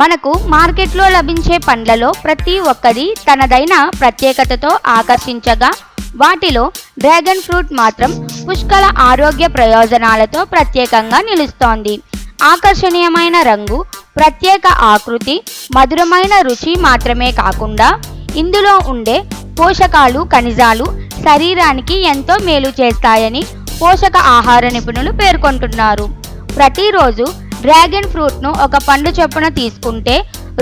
మనకు మార్కెట్లో లభించే పండ్లలో ప్రతి ఒక్కది తనదైన ప్రత్యేకతతో ఆకర్షించగా వాటిలో డ్రాగన్ ఫ్రూట్ మాత్రం పుష్కల ఆరోగ్య ప్రయోజనాలతో ప్రత్యేకంగా నిలుస్తోంది. ఆకర్షణీయమైన రంగు ప్రత్యేక ఆకృతి మధురమైన రుచి మాత్రమే కాకుండా ఇందులో ఉండే పోషకాలు ఖనిజాలు శరీరానికి ఎంతో మేలు చేస్తాయని పోషక ఆహార నిపుణులు పేర్కొంటున్నారు. ప్రతిరోజు డ్రాగన్ ఫ్రూట్ను ఒక పండు చొప్పున తీసుకుంటే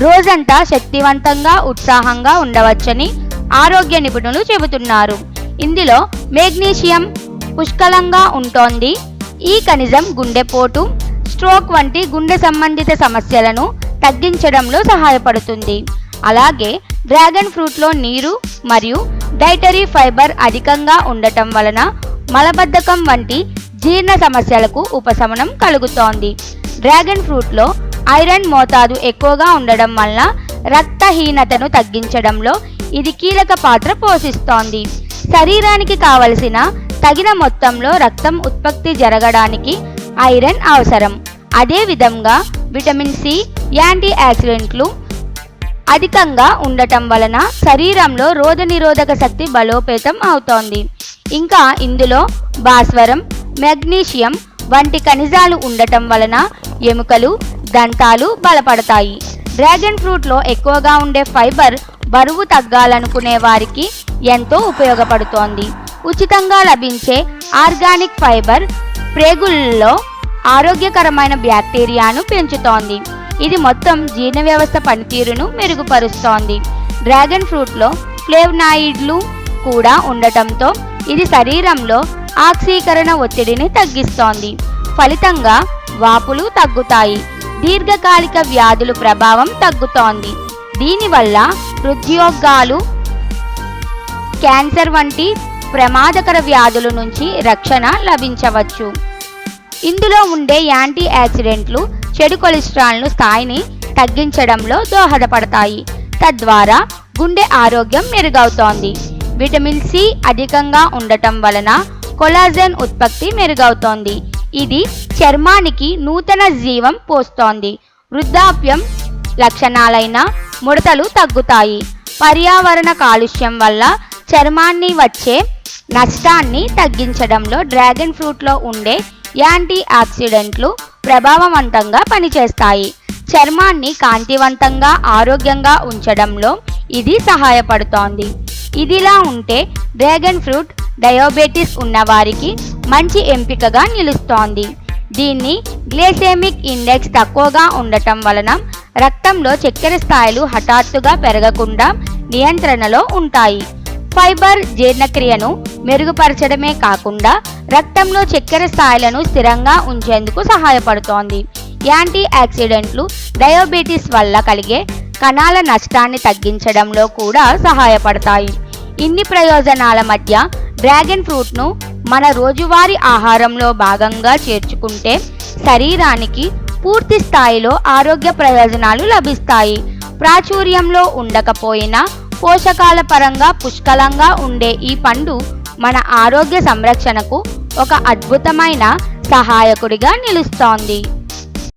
రోజంతా శక్తివంతంగా ఉత్సాహంగా ఉండవచ్చని ఆరోగ్య నిపుణులు చెబుతున్నారు. ఇందులో మెగ్నీషియం పుష్కలంగా ఉంటోంది. ఈ ఖనిజం గుండెపోటు స్ట్రోక్ వంటి గుండె సంబంధిత సమస్యలను తగ్గించడంలో సహాయపడుతుంది. అలాగే డ్రాగన్ ఫ్రూట్లో నీరు మరియు డైటరీ ఫైబర్ అధికంగా ఉండటం వలన మలబద్ధకం వంటి జీర్ణ సమస్యలకు ఉపశమనం కలుగుతోంది. డ్రాగన్ ఫ్రూట్లో ఐరన్ మోతాదు ఎక్కువగా ఉండడం వలన రక్తహీనతను తగ్గించడంలో ఇది కీలక పాత్ర పోషిస్తోంది. శరీరానికి కావలసిన తగిన మొత్తంలో రక్తం ఉత్పత్తి జరగడానికి ఐరన్ అవసరం. అదేవిధంగా విటమిన్ సి యాంటీ ఆక్సిడెంట్లు అధికంగా ఉండటం వలన శరీరంలో రోగనిరోధక శక్తి బలోపేతం అవుతోంది. ఇంకా ఇందులో భాస్వరం మెగ్నీషియం వంటి ఖనిజాలు ఉండటం వలన ఎముకలు దంతాలు బలపడతాయి. డ్రాగన్ ఫ్రూట్లో ఎక్కువగా ఉండే ఫైబర్ బరువు తగ్గాలనుకునే వారికి ఎంతో ఉపయోగపడుతోంది. ఉచితంగా లభించే ఆర్గానిక్ ఫైబర్ ప్రేగుల్లో ఆరోగ్యకరమైన బ్యాక్టీరియాను పెంచుతోంది. ఇది మొత్తం జీర్ణ వ్యవస్థ పనితీరును మెరుగుపరుస్తోంది. డ్రాగన్ ఫ్రూట్లో ఫ్లేవనాయిడ్లు కూడా ఉండటంతో ఇది శరీరంలో ఆక్సీకరణ ఒత్తిడిని తగ్గిస్తోంది. ఫలితంగా వాపులు తగ్గుతాయి. దీర్ఘకాలిక వ్యాధులు ప్రభావం తగ్గుతోంది. దీనివల్ల హృద్యోగాలు క్యాన్సర్ వంటి ప్రమాదకర వ్యాధుల నుంచి రక్షణ లభించవచ్చు. ఇందులో ఉండే యాంటీ యాక్సిడెంట్లు చెడు కొలెస్ట్రాల్ను స్థాయిని తగ్గించడంలో దోహదపడతాయి. తద్వారా గుండె ఆరోగ్యం మెరుగవుతోంది. విటమిన్ సి అధికంగా ఉండటం వలన కొలాజన్ ఉత్పత్తి మెరుగవుతోంది. ఇది చర్మానికి నూతన జీవం పోస్తోంది. వృద్ధాప్యం లక్షణాలైన ముడతలు తగ్గుతాయి. పర్యావరణ కాలుష్యం వల్ల చర్మాన్ని వచ్చే నష్టాన్ని తగ్గించడంలో డ్రాగన్ ఫ్రూట్లో ఉండే యాంటీ ఆక్సిడెంట్లు ప్రభావవంతంగా పనిచేస్తాయి. చర్మాన్ని కాంతివంతంగా ఆరోగ్యంగా ఉంచడంలో ఇది సహాయపడుతోంది. ఇదిలా ఉంటే డ్రాగన్ ఫ్రూట్ డయాబెటిస్ ఉన్నవారికి మంచి ఎంపికగా నిలుస్తోంది. దీన్ని గ్లేసేమిక్ ఇండెక్స్ తక్కువగా ఉండటం వలన రక్తంలో చక్కెర స్థాయిలు హఠాత్తుగా పెరగకుండా నియంత్రణలో ఉంటాయి. ఫైబర్ జీర్ణక్రియను మెరుగుపరచడమే కాకుండా రక్తంలో చక్కెర స్థాయిలను స్థిరంగా ఉంచేందుకు సహాయపడుతోంది. యాంటీ యాక్సిడెంట్లు డయాబెటీస్ వల్ల కలిగే కణాల నష్టాన్ని తగ్గించడంలో కూడా సహాయపడతాయి. ఇన్ని ప్రయోజనాల మధ్య డ్రాగన్ ఫ్రూట్ను మన రోజువారీ ఆహారంలో భాగంగా చేర్చుకుంటే శరీరానికి పూర్తి స్థాయిలో ఆరోగ్య ప్రయోజనాలు లభిస్తాయి. ప్రాచుర్యంలో ఉండకపోయినా పోషకాల పరంగా పుష్కలంగా ఉండే ఈ పండు మన ఆరోగ్య సంరక్షణకు ఒక అద్భుతమైన సహాయకుడిగా నిలుస్తోంది.